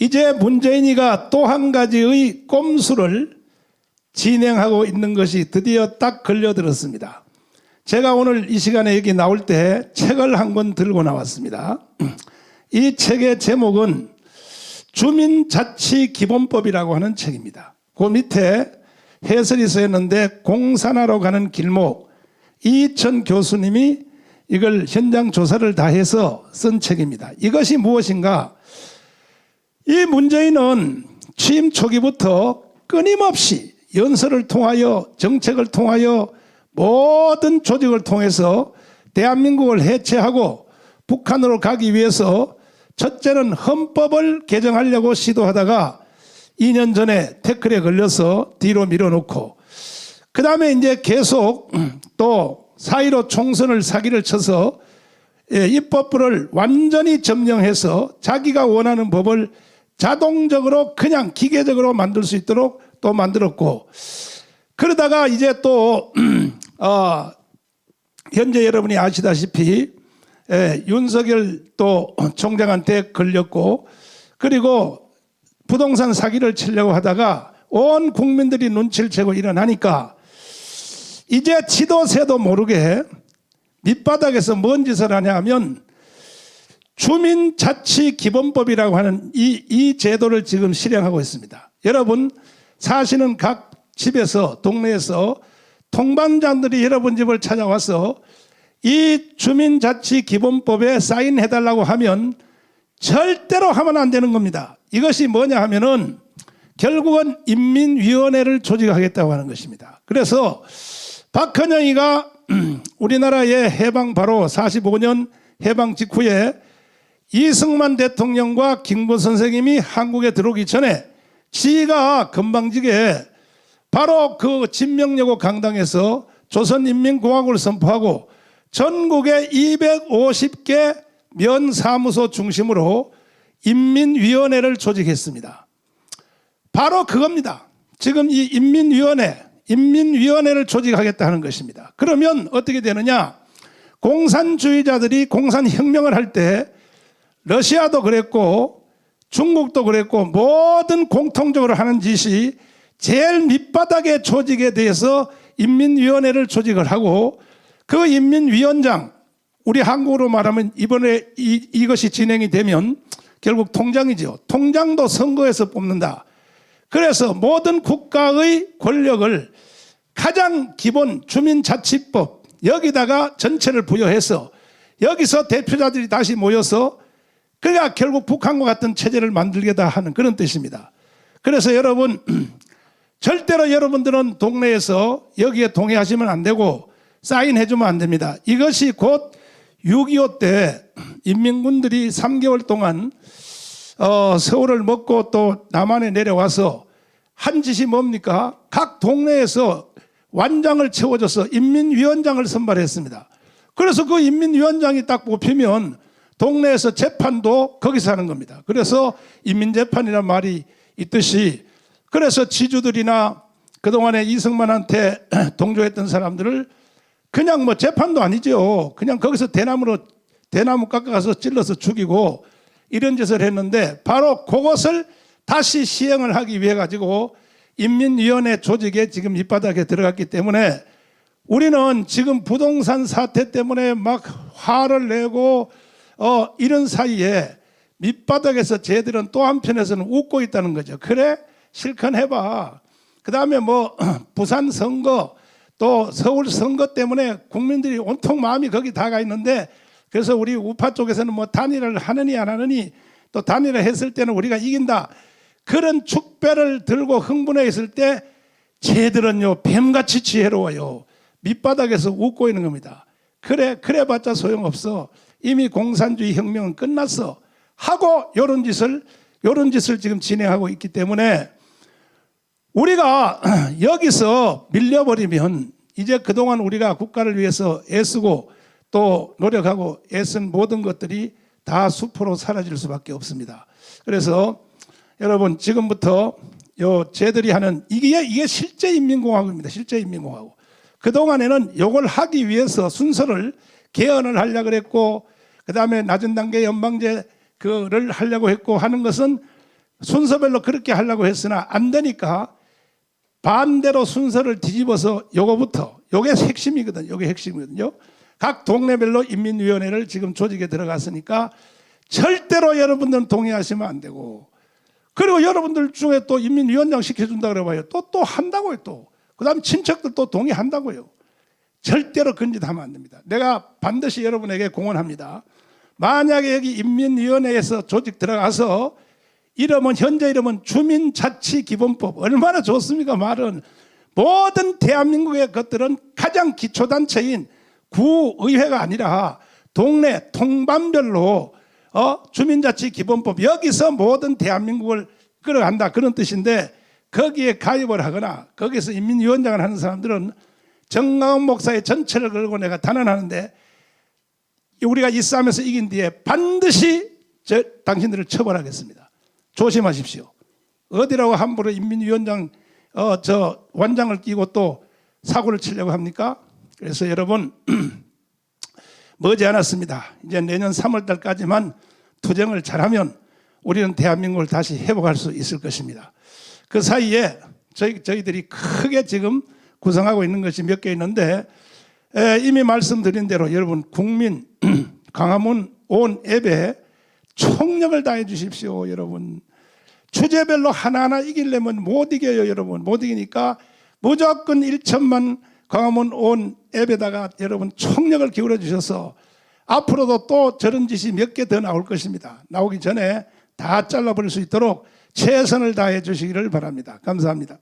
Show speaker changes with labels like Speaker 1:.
Speaker 1: 이제 문재인이가 또 한 가지의 꼼수를 진행하고 있는 것이 드디어 딱 걸려들었습니다. 제가 오늘 이 시간에 여기 나올 때 책을 한 권 들고 나왔습니다. 이 책의 제목은 주민자치기본법이라고 하는 책입니다. 그 밑에 해설이 써 있는데 공산화로 가는 길목 이천 교수님이 이걸 현장 조사를 다 해서 쓴 책입니다. 이것이 무엇인가? 이 문재인은 취임 초기부터 끊임없이 연설을 통하여 정책을 통하여 모든 조직을 통해서 대한민국을 해체하고 북한으로 가기 위해서 첫째는 헌법을 개정하려고 시도하다가 2년 전에 태클에 걸려서 뒤로 밀어놓고 그 다음에 이제 계속 또 사이로 총선을 사기를 쳐서 예, 입법부를 완전히 점령해서 자기가 원하는 법을 자동적으로 그냥 기계적으로 만들 수 있도록 또 만들었고 그러다가 이제 또 어, 현재 여러분이 아시다시피 예, 윤석열 또 총장한테 걸렸고 그리고 부동산 사기를 치려고 하다가 온 국민들이 눈치를 채고 일어나니까 이제 지도새도 모르게 밑바닥에서 뭔 짓을 하냐 하면 주민자치기본법이라고 하는 이, 이 제도를 지금 실행하고 있습니다. 여러분 사시는 각 집에서 동네에서 통반장들이 여러분 집을 찾아와서 이 주민자치기본법에 사인해달라고 하면 절대로 하면 안 되는 겁니다. 이것이 뭐냐 하면은 결국은 인민위원회를 조직하겠다고 하는 것입니다. 그래서 박헌영이가 우리나라의 해방 바로 45년 해방 직후에 이승만 대통령과 김구 선생님이 한국에 들어오기 전에 지가 건방지게 바로 그 진명여고 강당에서 조선인민공화국을 선포하고 전국에 250개 면사무소 중심으로 인민위원회를 조직했습니다. 바로 그겁니다. 지금 이 인민위원회, 인민위원회를 조직하겠다 하는 것입니다. 그러면 어떻게 되느냐? 공산주의자들이 공산혁명을 할 때 러시아도 그랬고 중국도 그랬고 모든 공통적으로 하는 짓이 제일 밑바닥의 조직에 대해서 인민위원회를 조직을 하고 그 인민위원장 우리 한국으로 말하면 이번에 이, 이것이 진행이 되면 결국 통장이죠. 통장도 선거에서 뽑는다. 그래서 모든 국가의 권력을 가장 기본 주민자치법 여기다가 전체를 부여해서 여기서 대표자들이 다시 모여서 그가 결국 북한과 같은 체제를 만들겠다 하는 그런 뜻입니다. 그래서 여러분 절대로 여러분들은 동네에서 여기에 동의하시면 안 되고 사인해 주면 안 됩니다. 이것이 곧 6.25 때 인민군들이 3개월 동안 어, 서울을 먹고 또 남한에 내려와서 한 짓이 뭡니까? 각 동네에서 완장을 채워줘서 인민위원장을 선발했습니다. 그래서 그 인민위원장이 딱 뽑히면 동네에서 재판도 거기서 하는 겁니다. 그래서 인민재판이라는 말이 있듯이 그래서 지주들이나 그동안에 이승만한테 동조했던 사람들을 그냥 뭐 재판도 아니죠. 그냥 거기서 대나무로 대나무 깎아서 찔러서 죽이고 이런 짓을 했는데 바로 그것을 다시 시행을 하기 위해 가지고 인민위원회 조직에 지금 밑바닥에 들어갔기 때문에 우리는 지금 부동산 사태 때문에 막 화를 내고 어 이런 사이에 밑바닥에서 쟤들은 또 한편에서는 웃고 있다는 거죠. 그래 실컷 해봐. 그 다음에 뭐 부산 선거 또 서울 선거 때문에 국민들이 온통 마음이 거기 다가 있는데 그래서 우리 우파 쪽에서는 뭐 단일을 하느니 안 하느니 또 단일을 했을 때는 우리가 이긴다. 그런 축배를 들고 흥분해 있을 때 쟤들은요 뱀같이 지혜로워요. 밑바닥에서 웃고 있는 겁니다. 그래 그래 봤자 소용없어. 이미 공산주의 혁명은 끝났어. 하고 요런 짓을 요런 짓을 지금 진행하고 있기 때문에 우리가 여기서 밀려버리면 이제 그동안 우리가 국가를 위해서 애쓰고 또 노력하고 애쓴 모든 것들이 다 수포로 사라질 수밖에 없습니다. 그래서 여러분 지금부터 요 쟤들이 하는 이게 이게 실제 인민공화국입니다. 실제 인민공화국. 그 동안에는 요걸 하기 위해서 순서를 개헌을 하려 그랬고 그 다음에 낮은 단계 연방제 그를 하려고 했고 하는 것은 순서별로 그렇게 하려고 했으나 안 되니까 반대로 순서를 뒤집어서 요거부터 요게 핵심이거든. 요게 핵심이거든요. 각 동네별로 인민위원회를 지금 조직에 들어갔으니까 절대로 여러분들은 동의하시면 안 되고 그리고 여러분들 중에 또 인민위원장 시켜준다 그래봐요. 또 또 한다고요 또. 그다음 친척들 또 동의한다고요. 절대로 그런 짓 하면 안 됩니다. 내가 반드시 여러분에게 공언합니다. 만약에 여기 인민위원회에서 조직 들어가서 이름은 현재 이름은 주민자치기본법. 얼마나 좋습니까 말은. 모든 대한민국의 것들은 가장 기초단체인 구의회가 아니라 동네 통반별로 어 주민자치기본법. 여기서 모든 대한민국을 끌어간다. 그런 뜻인데 거기에 가입을 하거나 거기서 인민위원장을 하는 사람들은 정강원 목사의 전체를 걸고 내가 단언하는데 우리가 이 싸움에서 이긴 뒤에 반드시 저 당신들을 처벌하겠습니다. 조심하십시오. 어디라고 함부로 인민위원장 어 저 원장을 끼고 또 사고를 치려고 합니까? 그래서 여러분 머지 않았습니다. 이제 내년 3월 달까지만 투쟁을 잘하면 우리는 대한민국을 다시 회복할 수 있을 것입니다. 그 사이에 저희, 저희들이 크게 지금 구성하고 있는 것이 몇 개 있는데 에, 이미 말씀드린 대로 여러분 국민 강화문 온 앱에 총력을 다해 주십시오 여러분. 주제별로 하나하나 이기려면 못 이겨요 여러분. 못 이기니까 무조건 1천만 광화문 온 앱에다가 여러분 총력을 기울여 주셔서 앞으로도 또 저런 짓이 몇 개 더 나올 것입니다. 나오기 전에 다 잘라버릴 수 있도록 최선을 다해 주시기를 바랍니다. 감사합니다